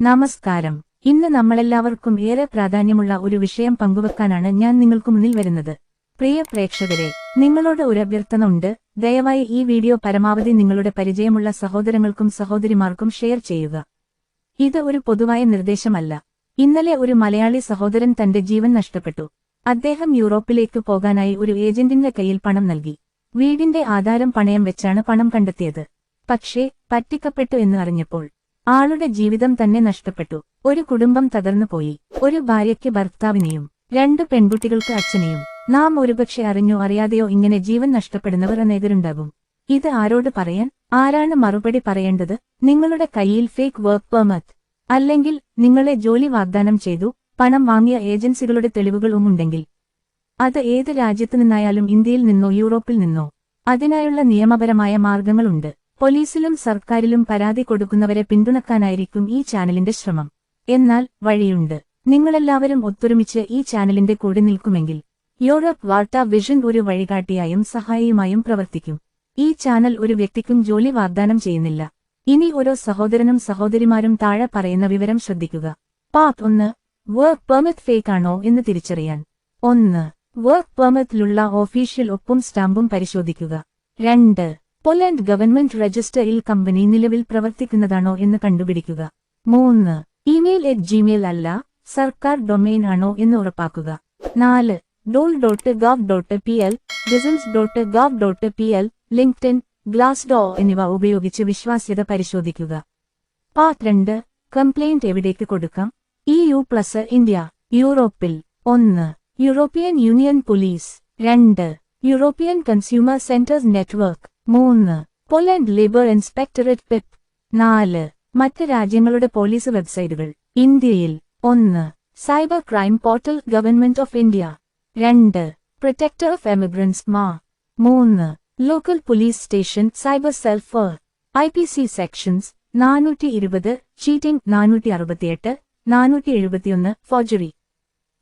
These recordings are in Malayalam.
നമസ്കാരം. ഇന്ന് നമ്മളെല്ലാവർക്കും ഏറെ പ്രാധാന്യമുള്ള ഒരു വിഷയം പങ്കുവെക്കാനാണ് ഞാൻ നിങ്ങൾക്ക് മുന്നിൽ വരുന്നത്. പ്രിയ പ്രേക്ഷകരെ നിങ്ങളോട് ഒരു അഭ്യർത്ഥന ഉണ്ട് ദയവായി ഈ വീഡിയോ പരമാവധി നിങ്ങളുടെ പരിചയമുള്ള സഹോദരങ്ങൾക്കും സഹോദരിമാർക്കും ഷെയർ ചെയ്യുക. ഇത് ഒരു പൊതുവായ നിർദ്ദേശമല്ല. ഇന്നലെ ഒരു മലയാളി സഹോദരൻ തന്റെ ജീവൻ നഷ്ടപ്പെട്ടു. അദ്ദേഹം യൂറോപ്പിലേക്ക് പോകാനായി ഒരു ഏജന്റിന്റെ കയ്യിൽ പണം നൽകി. വീടിന്റെ ആധാരം പണയം വെച്ചാണ് പണം കണ്ടെത്തിയത്. പക്ഷേ പറ്റിക്കപ്പെട്ടു എന്ന് അറിഞ്ഞപ്പോൾ ആളുടെ ജീവിതം തന്നെ നഷ്ടപ്പെട്ടു. ഒരു കുടുംബം തകർന്നുപോയി ഒരു ഭാര്യയ്ക്ക് ഭർത്താവിനെയും രണ്ടു പെൺകുട്ടികൾക്ക് അച്ഛനെയും. നാം ഒരുപക്ഷെ അറിഞ്ഞോ അറിയാതെയോ ഇങ്ങനെ ജീവൻ നഷ്ടപ്പെടുന്നവർ അനേകരുണ്ടാകും ഇത് ആരോട് പറയാൻ ആരാണ് മറുപടി പറയേണ്ടത്? നിങ്ങളുടെ കയ്യിൽ ഫേക്ക് വർക്ക് പെർമത്ത് അല്ലെങ്കിൽ നിങ്ങളെ ജോലി വാഗ്ദാനം ചെയ്തു പണം വാങ്ങിയ ഏജൻസികളുടെ തെളിവുകളും ഉണ്ടെങ്കിൽ. അത് ഏത് രാജ്യത്തു നിന്നായാലും ഇന്ത്യയിൽ നിന്നോ യൂറോപ്പിൽ നിന്നോ. അതിനായുള്ള നിയമപരമായ മാർഗങ്ങളുണ്ട്. പോലീസിലും സർക്കാരിലും പരാതി കൊടുക്കുന്നവരെ പിന്തുണക്കാനായിരിക്കും ഈ ചാനലിന്റെ ശ്രമം. എന്നാൽ വഴിയുണ്ട്. നിങ്ങളെല്ലാവരും ഒത്തൊരുമിച്ച് ഈ ചാനലിന്റെ കൂടെ നിൽക്കുമെങ്കിൽ യൂറോപ്പ് വാർത്താ വിഷൻ ഒരു വഴികാട്ടിയായും സഹായിയുമായും പ്രവർത്തിക്കും. ഈ ചാനൽ ഒരു വ്യക്തിക്കും ജോലി വാഗ്ദാനം ചെയ്യുന്നില്ല. ഇനി ഓരോ സഹോദരനും സഹോദരിമാരും താഴെ പറയുന്ന വിവരം ശ്രദ്ധിക്കുക. പാർട്ട് ഒന്ന് വർക്ക് പെർമിറ്റ് ഫേക്ക് ആണോ എന്ന് തിരിച്ചറിയാൻ. ഒന്ന് വർക്ക് പെർമിറ്റിലുള്ള ഓഫീഷ്യൽ ഒപ്പും സ്റ്റാമ്പും പരിശോധിക്കുക. രണ്ട് പോലണ്ട് ഗവൺമെന്റ് രജിസ്റ്ററിൽ കമ്പനി നിലവിൽ പ്രവർത്തിക്കുന്നതാണോ എന്ന് കണ്ടുപിടിക്കുക. മൂന്ന് ഇമെയിൽ അറ്റ് ജിമെയിൽ അല്ല സർക്കാർ ഡൊമെയിൻ ആണോ എന്ന് ഉറപ്പാക്കുക. നാല് dol dot gov dot P L business dot gov dot P L LinkedIn Glassdoor എന്നിവ ഉപയോഗിച്ച് വിശ്വാസ്യത പരിശോധിക്കുക. പാർട്ട് രണ്ട് കംപ്ലൈന്റ് എവിടേക്ക് കൊടുക്കാം? ഇ യു പ്ലസ് ഇന്ത്യ യൂറോപ്പിൽ. ഒന്ന് യൂറോപ്യൻ യൂണിയൻ പോലീസ്. രണ്ട് യൂറോപ്യൻ കൺസ്യൂമർ സെന്റേഴ്സ് നെറ്റ്വർക്ക്. മൂന്ന്. പോലണ്ട് ലേബർ ഇൻസ്പെക്ടറേറ്റ് പെപ്പ് നാല്. മറ്റ് രാജ്യങ്ങളുടെ പോലീസ് വെബ്സൈറ്റുകൾ. ഇന്ത്യയിൽ. ഒന്ന്. Cyber crime portal government of India. രണ്ട്. പ്രൊട്ടക്ടർ ഓഫ് എമിഗ്രൻസ് മാ. മൂന്ന്. Local police station cyber cell four. I P C sections നാനൂറ്റി ഇരുപത് ചീറ്റിംഗ് നാനൂറ്റി അറുപത്തിയെട്ട് നാനൂറ്റി എഴുപത്തിയൊന്ന് ഫോർജറി.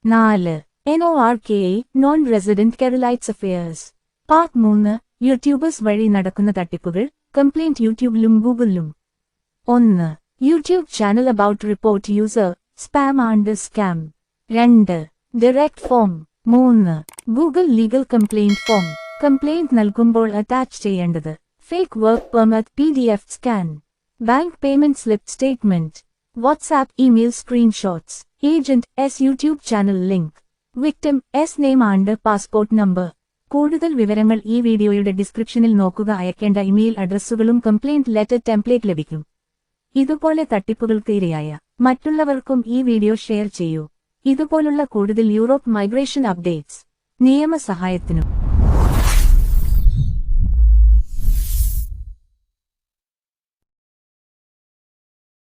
നാല്. N O R K A non resident Keralites affairs. Part മൂന്ന്. യൂട്യൂബേഴ്സ് വഴി നടക്കുന്ന തട്ടിപ്പുകൾ കംപ്ലൈന്റ് യൂട്യൂബിലും ഗൂഗിളിലും. ഒന്ന് YouTube channel about report user spam and scam രണ്ട് ഡയറക്ട് ഫോം മൂന്ന് Google legal complaint form complaint നൽകുമ്പോൾ അറ്റാച്ച് ചെയ്യേണ്ടത് fake work permit P D F scan bank payment slip statement WhatsApp email screenshots agent's YouTube channel link victim's name and passport number കൂടുതൽ വിവരങ്ങൾ ഈ വീഡിയോയുടെ ഡിസ്ക്രിപ്ഷനിൽ നോക്കുക. അയക്കേണ്ട ഇമെയിൽ അഡ്രസ്സുകളും കംപ്ലയിന്റ് ലെറ്റർ ടെംപ്ലേറ്റ് ലഭിക്കും. ഇതുപോലെ തട്ടിപ്പുകൾക്ക് ഇരയായ മറ്റുള്ളവർക്കും ഈ വീഡിയോ ഷെയർ ചെയ്യൂ. ഇതുപോലുള്ള കൂടുതൽ യൂറോപ്പ് മൈഗ്രേഷൻ അപ്ഡേറ്റ്സ് നിയമസഹായത്തിനും